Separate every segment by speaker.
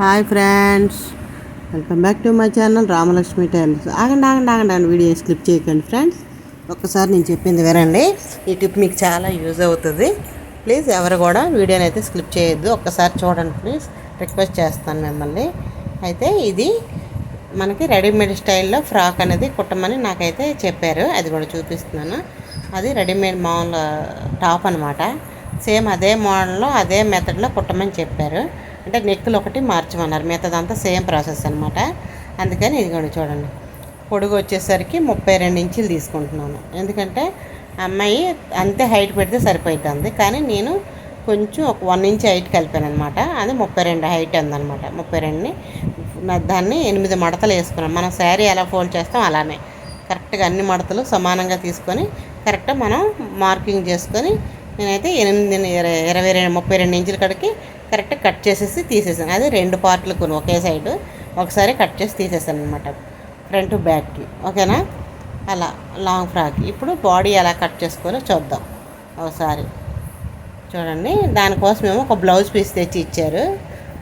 Speaker 1: Hi friends. Welcome back to my channel Ramalakshmi tiles ఆగండి ఆగండి ఆగండి అండి వీడియో స్కిప్ చేయకండి ఫ్రెండ్స్. ఒక్కసారి నేను చెప్పింది వినండి. ఈ టిప్ మీకు చాలా యూజ్ అవుతుంది. ప్లీజ్ ఎవరు కూడా వీడియోని అయితే స్కిప్ చేయొద్దు. ఒక్కసారి చూడండి ప్లీజ్. రిక్వెస్ట్ చేస్తాను మిమ్మల్ని. అయితే ఇది మనకి రెడీమేడ్ స్టైల్లో ఫ్రాక్ అనేది కుట్టమని నాకైతే చెప్పారు. అది కూడా చూపిస్తున్నాను. అది రెడీమేడ్ మామూలు టాప్ అనమాట సేమ్ అదే మోడల్లో అదే మెథడ్లో కుట్టమని చెప్పారు. అంటే నెక్కులు ఒకటి మార్చమన్నారు. మిగతాదంతా సేమ్ ప్రాసెస్ అనమాట అందుకని ఇది కూడా చూడండి. పొడుగు వచ్చేసరికి ముప్పై రెండు ఇంచులు తీసుకుంటున్నాను. ఎందుకంటే అమ్మాయి అంతే హైట్ పెడితే సరిపోతుంది కానీ నేను కొంచెం ఒక వన్ ఇంచ్ హైట్ కలిపాను అనమాట అది ముప్పై రెండు హైట్ ఉందన్నమాట. ముప్పై రెండుని దాన్ని ఎనిమిది మడతలు వేసుకున్నాం. మనం శారీ ఎలా ఫోల్డ్ చేస్తాం అలానే. కరెక్ట్గా అన్ని మడతలు సమానంగా తీసుకొని కరెక్ట్గా మనం మార్కింగ్ చేసుకొని నేనైతే ఎనిమిది ఇరవై ఇరవై రెండు ముప్పై రెండు ఇంచుల కడికి కరెక్ట్గా కట్ చేసేసి తీసేసాను. అది రెండు పార్ట్లు కొని ఒకే సైడు ఒకసారి కట్ చేసి తీసేసాను అనమాట ఫ్రంట్ బ్యాక్కి. ఓకేనా? అలా లాంగ్ ఫ్రాక్ ఇప్పుడు బాడీ ఎలా కట్ చేసుకోవాలో చూద్దాం. ఒకసారి. చూడండి. దానికోసం మేము ఒక బ్లౌజ్ పీస్ తెచ్చి ఇచ్చారు.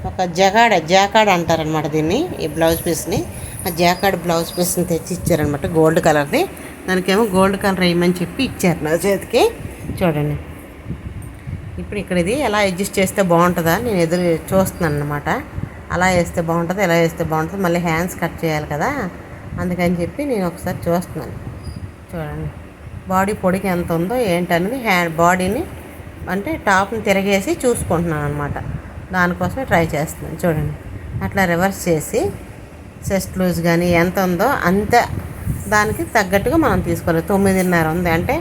Speaker 1: ఒక జగాడ జాకాడ్ అంటారనమాట దీన్ని ఈ బ్లౌజ్ పీస్ని. ఆ జాకాడ్ బ్లౌజ్ పీస్ని తెచ్చి ఇచ్చారనమాట గోల్డ్ కలర్ది. దానికేమో గోల్డ్ కలర్ వేయమని చెప్పి ఇచ్చారు నా చేతికి. చూడండి. ఇప్పుడు ఇక్కడ ఇది ఎలా అడ్జస్ట్ చేస్తే బాగుంటుందా నేను ఎదురు చూస్తున్నాను అనమాట అలా వేస్తే బాగుంటుంది ఎలా వేస్తే బాగుంటుంది. మళ్ళీ హ్యాండ్స్ కట్ చేయాలి కదా అందుకని చెప్పి నేను ఒకసారి చూస్తున్నాను. చూడండి బాడీ పొడికి ఎంత ఉందో ఏంటనేది హ్యాండ్ బాడీని అంటే టాప్ని తిరగేసి చూసుకుంటున్నాను అనమాట దానికోసమే ట్రై చేస్తున్నాను. చూడండి అట్లా రివర్స్ చేసి చెస్ట్ లూజ్ కానీ ఎంత ఉందో అంత దానికి తగ్గట్టుగా మనం తీసుకోవాలి. తొమ్మిదిన్నర ఉంది అంటే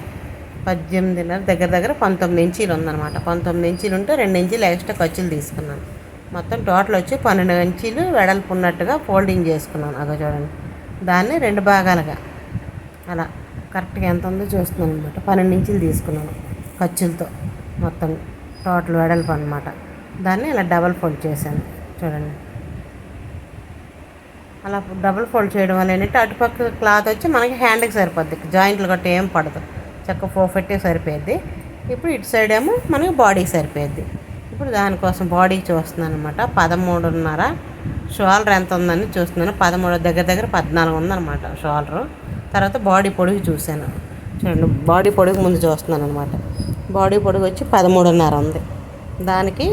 Speaker 1: పద్దెనిమిదిన్నర దగ్గర దగ్గర పంతొమ్మిది ఇంచీలు ఉందన్నమాట. పంతొమ్మిది ఇంచీలు ఉంటే రెండు ఇంచీలు ఎక్స్ట్రా ఖర్చులు తీసుకున్నాను. మొత్తం టోటల్ వచ్చి పన్నెండు ఇంచీలు వెడల్పు ఉన్నట్టుగా ఫోల్డింగ్ చేసుకున్నాను. అదో చూడండి. దాన్ని రెండు భాగాలుగా. అలా కరెక్ట్గా ఎంత ఉందో చూస్తున్నాను అనమాట పన్నెండు ఇంచులు తీసుకున్నాను ఖర్చులతో మొత్తం టోటల్ వెడల్పు అనమాట దాన్ని ఇలా డబల్ ఫోల్డ్ చేశాను. చూడండి. అలా డబుల్ ఫోల్డ్ చేయడం వల్ల ఏంటంటే అటుపక్క క్లాత్ వచ్చి మనకి హ్యాండ్కి సరిపోద్ది. జాయింట్లు గట్ట ఏం పడదు. చక్క పర్ఫెక్ట్గా సరిపోయింది. ఇప్పుడు ఇటు సైడ్ ఏమో మనకి బాడీకి సరిపోయింది. ఇప్పుడు దానికోసం బాడీకి చూస్తున్నాను అనమాట పదమూడున్నర. షోల్డర్ ఎంత ఉందని చూస్తున్నాను. పదమూడు దగ్గర దగ్గర పద్నాలుగు ఉందన్నమాట షోల్డరు. తర్వాత బాడీ పొడుగు చూశాను. చూడండి బాడీ పొడుగు ముందు చూస్తున్నాను అనమాట బాడీ పొడుగు వచ్చి పదమూడున్నర ఉంది. దానికి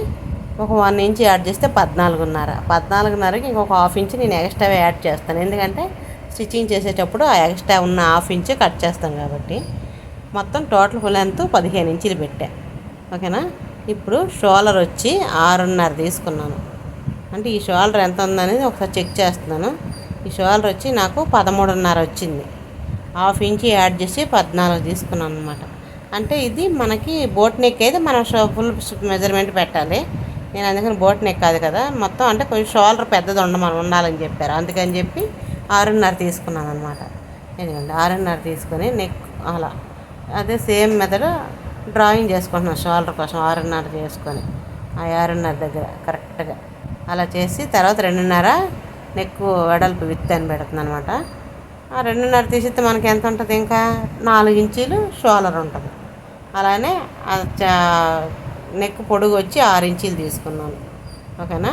Speaker 1: ఒక వన్ ఇంచ్ యాడ్ చేస్తే పద్నాలుగున్నర. పద్నాలుగున్నరకి ఇంకొక హాఫ్ ఇంచ్ నేను ఎక్స్ట్రా యాడ్ చేస్తాను. ఎందుకంటే స్టిచ్చింగ్ చేసేటప్పుడు ఆ ఎక్స్ట్రా ఉన్న హాఫ్ ఇంచ్ కట్ చేస్తాం కాబట్టి. మొత్తం టోటల్ లెంత్ పదిహేను ఇంచులు పెట్టా. ఓకేనా? ఇప్పుడు షోలర్ వచ్చి ఆరున్నర తీసుకున్నాను. అంటే ఈ షోల్డర్ ఎంత ఉందనేది ఒకసారి చెక్ చేస్తున్నాను. ఈ షోల్డర్ వచ్చి నాకు పదమూడున్నర వచ్చింది. హాఫ్ ఇంచ్ యాడ్ చేసి పద్నాలుగు తీసుకున్నాను అనమాట అంటే ఇది మనకి బోట్ నెక్ అయితే మనం షో- ఫుల్ మెజర్మెంట్ పెట్టాలి. నేను అందుకని బోట్ నెక్ కాదు కదా. మొత్తం అంటే కొంచెం షోల్డర్ పెద్దది ఉండమని ఉండాలని చెప్పారు. అందుకని చెప్పి ఆరున్నర తీసుకున్నాను అనమాట ఎందుకంటే ఆరున్నర తీసుకొని నెక్ అలా అదే సేమ్ మెథడ్ డ్రాయింగ్ చేసుకుంటున్నాం షోల్డర్ కోసం ఆరున్నర చేసుకొని ఆ ఆరున్నర దగ్గర కరెక్ట్గా. అలా చేసి తర్వాత రెండున్నర నెక్ వెడల్పు విత్ అని పెడుతుంది అనమాట ఆ రెండున్నర తీసిస్తే మనకి ఎంత ఉంటుంది ఇంకా? నాలుగు ఇంచీలు షోలర్ ఉంటుంది. అలానే నెక్ పొడుగు వచ్చి ఆరు ఇంచీలు తీసుకున్నాను. ఓకేనా?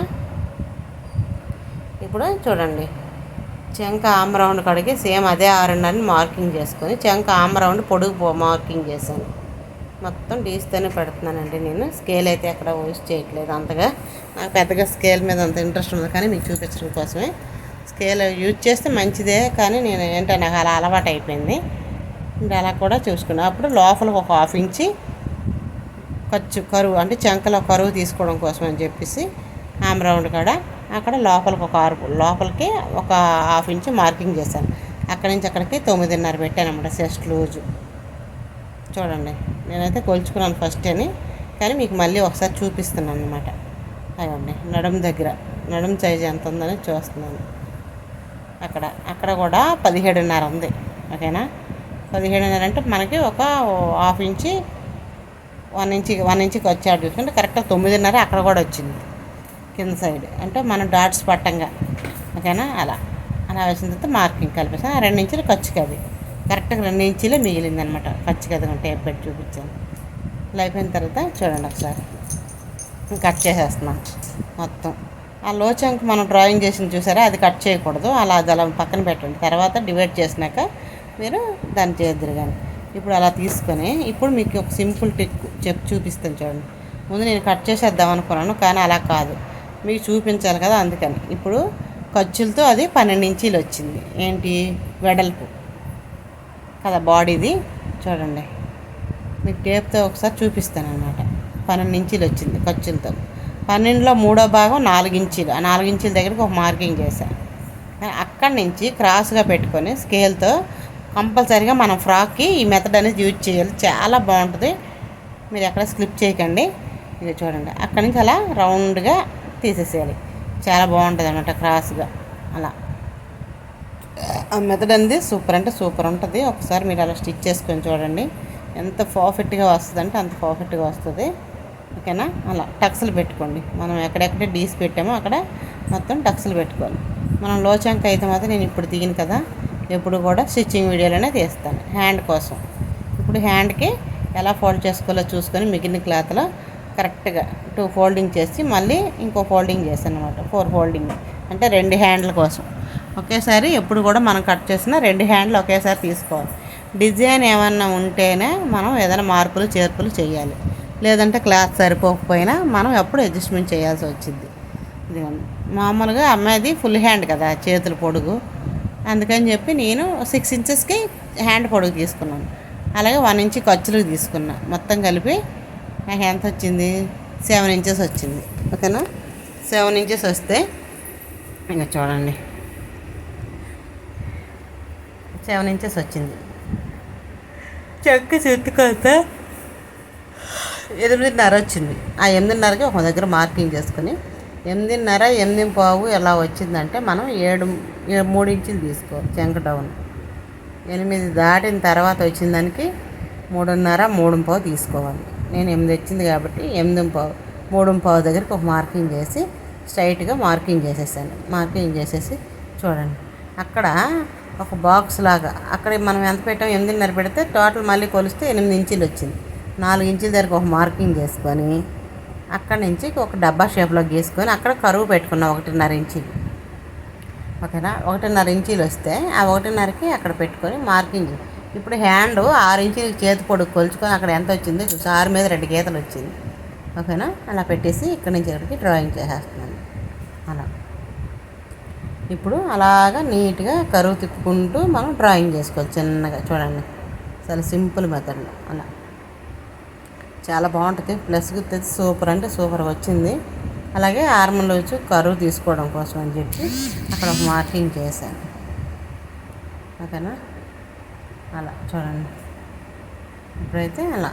Speaker 1: ఇప్పుడు చూడండి. చెంక ఆమ్ రౌండ్ కడిగి సేమ్ అదే ఆరున్నరని మార్కింగ్ చేసుకొని చెంక ఆమ్ రౌండ్ పొడుగు పో- మార్కింగ్ చేశాను. మొత్తం డీస్తోనే పెడుతున్నానండి నేను. స్కేల్ అయితే ఎక్కడ యూస్ చేయట్లేదు అంతగా. నాకు పెద్దగా స్కేల్ మీద అంత ఇంట్రెస్ట్ ఉంది కానీ మీకు చూపించడం కోసమే. స్కేల్ యూజ్ చేస్తే మంచిదే కానీ నేను ఏంటో నాకు అలా అలవాటు అయిపోయింది. ఇంకా అలా కూడా చూసుకున్నాను అప్పుడు లోపల ఒక హాఫ్ ఇంచి ఖర్చు కరువు అంటే చంకలో కరువు తీసుకోవడం కోసం అని చెప్పేసి ఆమ్ రౌండ్ కాడ అక్కడ లోపలికి ఒక ఆరు లోపలికి ఒక హాఫ్ ఇంచ్ మార్కింగ్ చేశాను. అక్కడి నుంచి అక్కడికి తొమ్మిదిన్నర పెట్టాను అన్నమాట లూజు. చూడండి నేనైతే కొలుచుకున్నాను ఫస్ట్ అని కానీ మీకు మళ్ళీ ఒకసారి చూపిస్తున్నాను అనమాట అదండి నడుము దగ్గర నడుము సైజ్ ఎంత ఉందని చూస్తున్నాను. అక్కడ అక్కడ కూడా పదిహేడున్నర ఉంది ఓకేనా? పదిహేడున్నర అంటే మనకి ఒక half inch one inch one ఇంచ్కి వచ్చాడు. చూసుకుంటే కరెక్ట్గా తొమ్మిదిన్నర అక్కడ కూడా వచ్చింది. కింద సైడ్. అంటే మనం డాట్స్ పట్టంగా. ఓకేనా? అలా. అలా వేసిన తర్వాత మార్కింగ్ కలిపేసాను ఆ రెండు ఇంచులు ఖర్చుకి అది. కరెక్ట్గా రెండు ఇంచులే మిగిలింది అనమాట ఖర్చుకి అది టేప్ పెట్టి చూపించాను. ఇలా అయిపోయిన తర్వాత చూడండి ఒకసారి. కట్ చేసేస్తున్నాను మొత్తం. ఆ లోచంకి మనం డ్రాయింగ్ చేసింది చూసారా? అది కట్ చేయకూడదు. అలా అది అలా పక్కన పెట్టండి. తర్వాత డివైడ్ చేసినాక మీరు దాన్ని చేద్దరు కానీ. ఇప్పుడు అలా తీసుకొని ఇప్పుడు మీకు ఒక సింపుల్ టిక్ చెప్పి చూపిస్తాను చూడండి. ముందు నేను కట్ చేసేద్దాం అనుకున్నాను కానీ అలా కాదు. మీకు చూపించాలి కదా అందుకని. ఇప్పుడు ఖర్చులతో అది పన్నెండు ఇంచీలు వచ్చింది. ఏంటి? వెడల్పు. కదా బాడీది. చూడండి. మీకు టేప్తో ఒకసారి చూపిస్తాను అనమాట పన్నెండు ఇంచీలు వచ్చింది ఖర్చులతో. పన్నెండులో మూడో భాగం నాలుగు ఇంచీలు. ఆ నాలుగు ఇంచీల దగ్గరికి ఒక మార్కింగ్ చేశాను అక్కడి నుంచి క్రాస్గా పెట్టుకొని స్కేల్తో కంపల్సరీగా మనం ఫ్రాక్కి ఈ మెథడ్ అనేది యూజ్ చేయాలి. చాలా బాగుంటుంది. మీరు ఎక్కడ స్లిప్ చేయకండి. ఇది చూడండి. అక్కడి నుంచి అలా రౌండ్గా తీసేసేయాలి. చాలా బాగుంటుంది అనమాట క్రాస్గా. అలా. ఆ మెథడ్ అనేది సూపర్ అంటే సూపర్ ఉంటుంది. ఒకసారి మీరు అలా స్టిచ్ చేసుకొని చూడండి. ఎంత పర్ఫెక్ట్గా వస్తుంది అంటే అంత పర్ఫెక్ట్గా వస్తుంది. ఓకేనా? అలా. టక్స్లు పెట్టుకోండి. మనం ఎక్కడెక్కడ డీస్ పెట్టామో అక్కడ మొత్తం టక్స్లు పెట్టుకోవాలి. మనం లోచంక అయితే మాత్రం నేను ఇప్పుడు దిగిన కదా ఎప్పుడు కూడా స్టిచ్చింగ్ వీడియోలోనే తీస్తాను. హ్యాండ్ కోసం. ఇప్పుడు హ్యాండ్కి ఎలా ఫోల్డ్ చేసుకోవాలో చూసుకొని మిగిలిన క్లాత్లో కరెక్ట్గా టూ ఫోల్డింగ్ చేసి మళ్ళీ ఇంకో ఫోల్డింగ్ చేశాను అనమాట ఫోర్ ఫోల్డింగ్ అంటే రెండు హ్యాండ్ల కోసం. ఒకేసారి ఎప్పుడు కూడా మనం కట్ చేసిన రెండు హ్యాండ్లు ఒకేసారి తీసుకోవాలి. డిజైన్ ఏమన్నా ఉంటేనే మనం ఏదైనా మార్పులు చేర్పులు చేయాలి. లేదంటే క్లాత్ సరిపోకపోయినా మనం ఎప్పుడు అడ్జస్ట్మెంట్ చేయాల్సి వచ్చింది. ఇది మామూలుగా అమ్మాయిది ఫుల్ హ్యాండ్ కదా చేతులు పొడుగు. అందుకని చెప్పి నేను సిక్స్ ఇంచెస్కి హ్యాండ్ పొడుగు తీసుకున్నాను. అలాగే వన్ ఇంచ్ ఖర్చులు తీసుకున్నా. మొత్తం కలిపి నాకు ఎంత వచ్చింది సెవెన్ ఇంచెస్ వచ్చింది. ఓకేనా? సెవెన్ ఇంచెస్ వస్తే ఇంకా చూడండి. సెవెన్ ఇంచెస్ వచ్చింది. చెక్క చెట్టుకొత ఎనిమిదిన్నర వచ్చింది. ఆ ఎనిమిదిన్నరకి ఒక దగ్గర మార్కింగ్ చేసుకొని ఎనిమిదిన్నర ఎనిమిది పావు ఎలా వచ్చిందంటే మనం ఏడు మూడు ఇంచులు తీసుకోవాలి చెంక డౌన్. ఎనిమిది దాటిన తర్వాత వచ్చిన దానికి మూడున్నర మూడు పావు తీసుకోవాలి. నేను ఎనిమిది వచ్చింది కాబట్టి ఎనిమిది పావు మూడు పావు దగ్గరికి ఒక మార్కింగ్ చేసి స్ట్రైట్గా మార్కింగ్ చేసేసాను. మార్కింగ్ చేసేసి చూడండి. అక్కడ ఒక బాక్స్ లాగా అక్కడ మనం ఎంత పెట్టాం? ఎనిమిదిన్నర పెడితే టోటల్ మళ్ళీ కొలిస్తే ఎనిమిది ఇంచులు వచ్చింది. నాలుగు ఇంచుల దగ్గర ఒక మార్కింగ్ చేసుకొని అక్కడ నుంచి ఒక డబ్బా షేప్లో గీసుకొని అక్కడ కరువు పెట్టుకున్నాం ఒకటిన్నర ఇంచీలు. ఓకేనా? ఒకటిన్నర ఇంచీలు వస్తే ఆ ఒకటిన్నరకి అక్కడ పెట్టుకొని మార్కింగ్ చే- ఇప్పుడు హ్యాండ్ ఆరు ఇంచులు చేతి పొడుగు కొలుచుకొని అక్కడ ఎంత వచ్చిందో చూసి ఆరు మీద రెండు గీతలు వచ్చింది. ఓకేనా? అలా పెట్టేసి ఇక్కడి నుంచి ఇక్కడికి డ్రాయింగ్ చేసేస్తున్నాను. అలా. ఇప్పుడు అలాగా నీట్గా కరువు తిప్పుకుంటూ మనం డ్రాయింగ్ చేసుకోవాలి చిన్నగా చూడండి. చాలా సింపుల్ మెథడ్లో అలా. చాలా బాగుంటుంది. ప్లస్ గుర్తు సూపర్ అంటే సూపర్ వచ్చింది. అలాగే ఆర్మల్ వచ్చి కరువు తీసుకోవడం కోసం అని చెప్పి అక్కడ ఒక మార్కింగ్ చేశాను. ఓకేనా? అలా చూడండి. ఇప్పుడైతే అలా.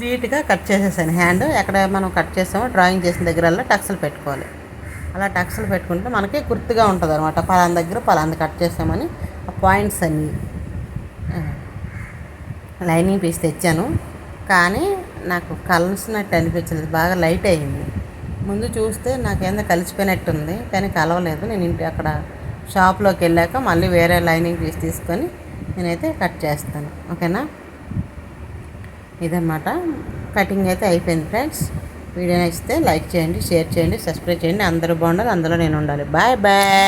Speaker 1: నీట్గా కట్ చేసేసాను. హ్యాండ్ ఎక్కడ మనం కట్ చేసామో డ్రాయింగ్ చేసిన దగ్గరల్లా టక్స్లు పెట్టుకోవాలి. అలా టక్స్లు పెట్టుకుంటే మనకి గుర్తుగా ఉంటుంది అనమాట పలానా దగ్గర పలాంది కట్ చేసామని ఆ పాయింట్స్ అన్నీ. లైనింగ్ పీస్ తెచ్చాను. కానీ నాకు కలిసినట్టు అనిపించలేదు. బాగా లైట్ అయింది. ముందు చూస్తే నాకేందో కలిసిపోయినట్టుంది కానీ కలవలేదు. నేను ఇంటి అక్కడ షాప్లోకి వెళ్ళాక మళ్ళీ వేరే లైనింగ్ పీస్ తీసుకొని నేనైతే కట్ చేస్తాను. ఓకేనా? ఇదన్నమాట. కటింగ్ అయితే అయిపోయింది ఫ్రెండ్స్. వీడియో నచ్చితే లైక్ చేయండి షేర్ చేయండి సబ్స్క్రైబ్ చేయండి. అందరూ బాగుండాలి అందులో నేను ఉండాలి. Bye bye!